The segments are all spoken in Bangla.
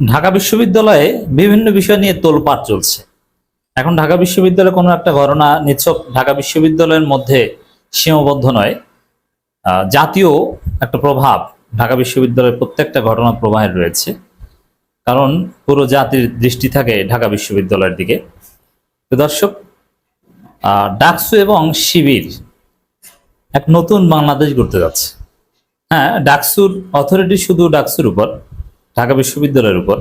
ঢাকা বিশ্ববিদ্যালয়ে বিভিন্ন বিষয় নিয়ে তোলপাট চলছে। এখন ঢাকা বিশ্ববিদ্যালয়ে কোনো একটা ঘটনা নিছক ঢাকা বিশ্ববিদ্যালয়ের মধ্যে সীমাবদ্ধ নয়। জাতীয় একটা প্রভাব ঢাকা বিশ্ববিদ্যালয়ের প্রত্যেকটা ঘটনা প্রবাহের রয়েছে। কারণ পুরো জাতির দৃষ্টি থাকে ঢাকা বিশ্ববিদ্যালয়ের দিকে। তো দর্শক ডাকসু এবং শিবির এক নতুন বাংলাদেশ গড়তে যাচ্ছে। হ্যাঁ ডাকসুর অথরিটি শুধু ডাকসুর উপর। ঢাকা বিশ্ববিদ্যালয়ের উপর।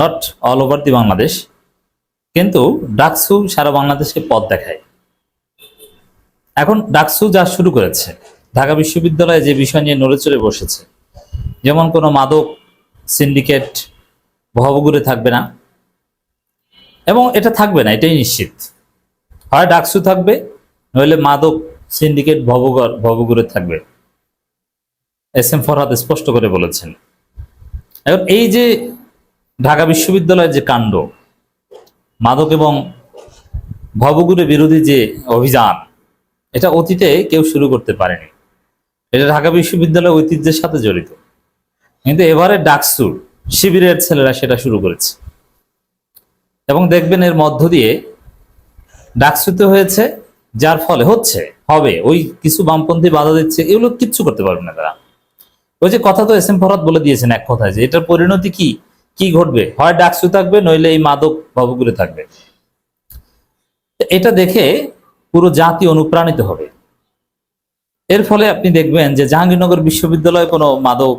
Not all over the Bangladesh কিন্তু ডাকসু সারা বাংলাদেশকে পথ দেখায়। এখন ডাকসু যা শুরু করেছে, ঢাকা বিশ্ববিদ্যালয়ে যে বিষয় নিয়ে নড়ে চড়ে বসেছে, যেমন কোনো মাদক সিন্ডিকেট ভবগুরে থাকবে না। এবং এটা থাকবে না, এটাই নিশ্চিত। হয় ডাকসু থাকবে, নইলে মাদক সিন্ডিকেট ভবগর ভবগুরে থাকবে। এস এম ফরহাদ স্পষ্ট করে বলেছেন। এখন এই যে ঢাকা বিশ্ববিদ্যালয়ের যে কাণ্ড, মাদক এবং ভবগুরে বিরোধী যে অভিযান, এটা অতীতে কেউ শুরু করতে পারেনি। এটা ঢাকা বিশ্ববিদ্যালয়ের ঐতিহ্যের সাথে জড়িত। কিন্তু এবারে ডাকসু শিবিরের ছেলেরা সেটা শুরু করেছে। এবং দেখবেন এর মধ্য দিয়ে ডাকসুতে হয়েছে, যার ফলে হচ্ছে, হবে, ওই কিছু বামপন্থী বাধা দিচ্ছে, এগুলো কিচ্ছু করতে পারবে না তারা। ওই যে কথা তো এস এম ফরহাদ বলে দিয়েছেন এক কথায় যে এটার পরিণতি কি? কি ঘটবে? হয় ডাকসু থাকবে, নইলে এই মাদক ভবগুলো থাকবে। এটা দেখে পুরো জাতি অনুপ্রাণিত হবে। এর ফলে আপনি দেখবেন যে জাহাঙ্গীরনগর বিশ্ববিদ্যালয়ে কোনো মাদক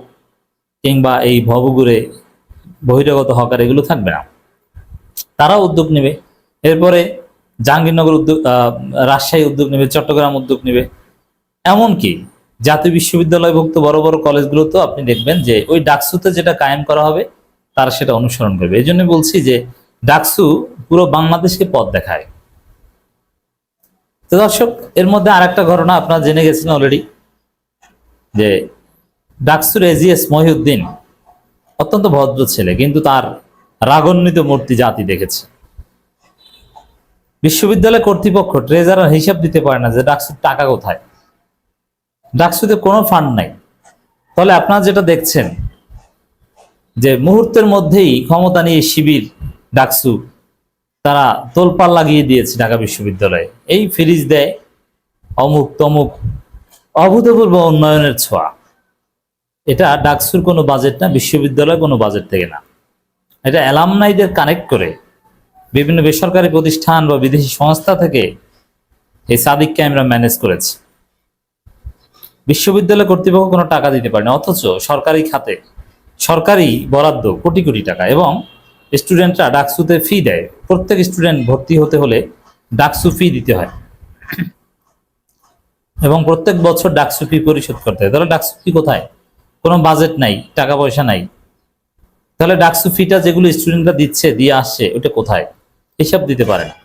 কিংবা এই ভবগুরে বহিরাগত হকার এগুলো থাকবে না। তারা উদ্যোগ নেবে। এরপরে জাহাঙ্গীরনগর উদ্যোগ রাজশাহী উদ্যোগ নেবে, চট্টগ্রাম উদ্যোগ নেবে। এমনকি জাতীয় বিশ্ববিদ্যালয়ভুক্ত বড় বড় কলেজগুলোতেও আপনি দেখবেন যে ওই ডাকসুতে যেটা কায়েম করা হবে, তারা সেটা অনুসরণ করবে। এই জন্য বলছি যে ডাকসু পুরো বাংলাদেশকে পথ দেখায়। তো দর্শক, এর মধ্যে আরেকটা ঘটনা আপনারা জেনে গেছেন অলরেডি যে ডাকসুর এজিএস মহিউদ্দিন অত্যন্ত ভদ্র ছেলে, কিন্তু তার রাগান্বিত মূর্তি জাতি দেখেছে। বিশ্ববিদ্যালয় কর্তৃপক্ষ ট্রেজারার হিসাব দিতে পারে না যে ডাকসুর টাকা কোথায়। ডাকসুতে কোনো ফান্ড নাই। তাহলে আপনারা যেটা দেখছেন, যে মুহূর্তের মধ্যেই ক্ষমতা নিয়ে শিবির, ডাকসু, তারা তোলপাল লাগিয়ে দিয়েছে ঢাকা বিশ্ববিদ্যালয়ে। এই ফ্রিজ দেয় অমুক তমুক অভূতপূর্ব উন্নয়নের ছোঁয়া। এটা ডাকসুর কোনো বাজেট না, বিশ্ববিদ্যালয়ের কোনো বাজেট থেকে না। এটা অ্যালামনাইদের কানেক্ট করে বিভিন্ন বেসরকারি প্রতিষ্ঠান বা বিদেশি সংস্থা থেকে এই সাদিককে আমরা ম্যানেজ করেছি। বিশ্ববিদ্যালয় কর্তৃপক্ষ কোনো টাকা দিতে পারে না, অথচ সরকারি খাতে সরকারি বরাদ্দ কোটি কোটি টাকা এবং স্টুডেন্টরা ডাকসুতে ফি দেয়। প্রত্যেক স্টুডেন্ট ভর্তি হতে হলে ডাকসু ফি দিতে হয়। এবং প্রত্যেক বছর ডাকসু ফি পরিশোধ করতে হয়। তাহলে ডাকসু ফি কোথায়? কোনো বাজেট নাই, টাকা পয়সা নাই। তাহলে ডাকসু ফিটা যেগুলো স্টুডেন্টরা দিচ্ছে, দিয়ে আসছে ওটা কোথায়? হিসাব দিতে পারে না।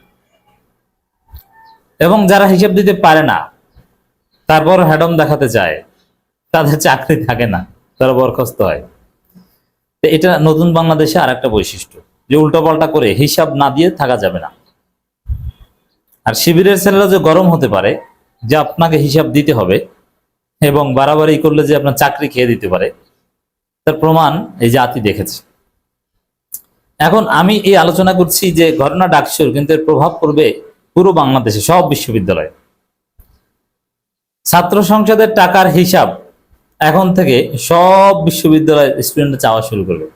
এবং যারা হিসাব দিতে পারে না তারপর হ্যাডম দেখাতে চায়। তাদের চাকরি থাকে না, তারা বরখাস্ত হয়। তো এটা নতুন বাংলাদেশে আর একটা বৈশিষ্ট্য, যে উল্টোপাল্টা করে হিসাব না দিয়ে থাকা যাবে না। আর শিবিরের ছেলেরা যে গরম হতে পারে, যে আপনাকে হিসাব দিতে হবে, এবং বাড়াবাড়ি করলে যে আপনার চাকরি খেয়ে দিতে পারে, তার প্রমাণ এই জাতি দেখেছে। এখন আমি এই আলোচনা করছি যে ঘটনা ডাকসুর, কিন্তু এর প্রভাব পড়বে পুরো বাংলাদেশে, সব বিশ্ববিদ্যালয়ে। ছাত্র সংসদের টাকার হিসাব এখন থেকে সব বিশ্ববিদ্যালয়ের স্টুডেন্ট চাওয়া শুরু করবে।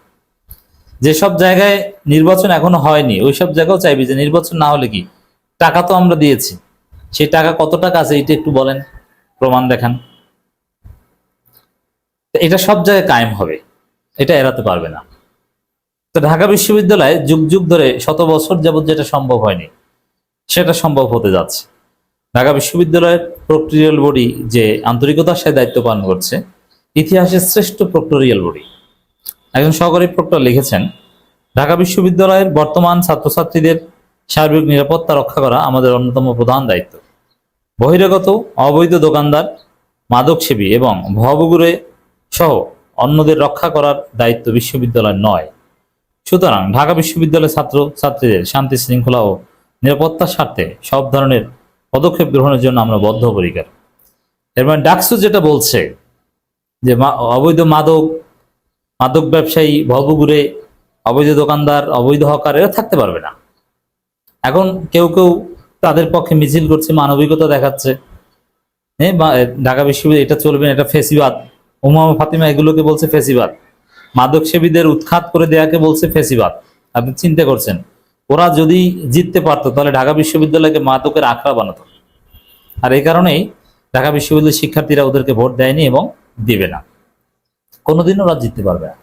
যেসব জায়গায় নির্বাচন এখনও হয়নি ওই সব জায়গাও চাইবে যে নির্বাচন না হলে কি? টাকা তো আমরা দিয়েছি। সেই টাকা কত টাকা আছে এটা একটু বলেন, প্রমাণ দেখান। এটা সব জায়গায় কায়েম হবে, এটা এড়াতে পারবে না। তো ঢাকা বিশ্ববিদ্যালয়ে যুগ যুগ ধরে শত বছর যাবত যেটা সম্ভব হয়নি, সেটা সম্ভব হতে যাচ্ছে। ঢাকা বিশ্ববিদ্যালয়ের প্রক্টোরিয়াল বডি যে আন্তরিকতার সাথে দায়িত্ব পালন করছে। ইতিহাসের শ্রেষ্ঠ প্রক্টোরিয়াল বডি। একজন সহকারী প্রক্টর লিখেছেন, ঢাকা বিশ্ববিদ্যালয়ের বর্তমান ছাত্রছাত্রীদের সার্বিক নিরাপত্তা রক্ষা করা আমাদের অন্যতম প্রধান দায়িত্ব। বহিরাগত, অবৈধ দোকানদার, মাদকসেবী এবং ভবগুরে সহ অন্যদের রক্ষা করার দায়িত্ব বিশ্ববিদ্যালয়ের নয়। সুতরাং ঢাকা বিশ্ববিদ্যালয়ের ছাত্র ছাত্রীদের শান্তি, শৃঙ্খলা ও নিরাপত্তার স্বার্থে সব ধরনের পদক্ষেপ গ্রহণের জন্য আমরা বদ্ধপরিকর। এর মানে ডাকসু যেটা বলছে যে অবৈধ মাদক মাদক ব্যবসায়ী ভবগুরে অবৈধ দোকানদার, অবৈধ হকার, এরা থাকতে পারবে না। এখন কেউ কেউ তাদের পক্ষে মিছিল করছে, মানবিকতা দেখাচ্ছে। হ্যাঁ ঢাকা বিশ্ববিদ্যালয় এটা চলবে না, এটা ফেসিবাদ। উমামা ফাতিমা এগুলোকে বলছে ফেসিবাদ। মাদক সেবীদের উৎখাত করে দেয়াকে বলছে ফেসিবাদ। আপনি চিন্তা করছেন ওরা যদি জিততে পারতো, তাহলে ঢাকা বিশ্ববিদ্যালয়কে মাতকের আখড়া বানাতো। আর এই কারণেই ঢাকা বিশ্ববিদ্যালয়ের শিক্ষার্থীরা ওদেরকে ভোট দেয়নি এবং দিবে না। কোনোদিন ওরা জিততে পারবে না।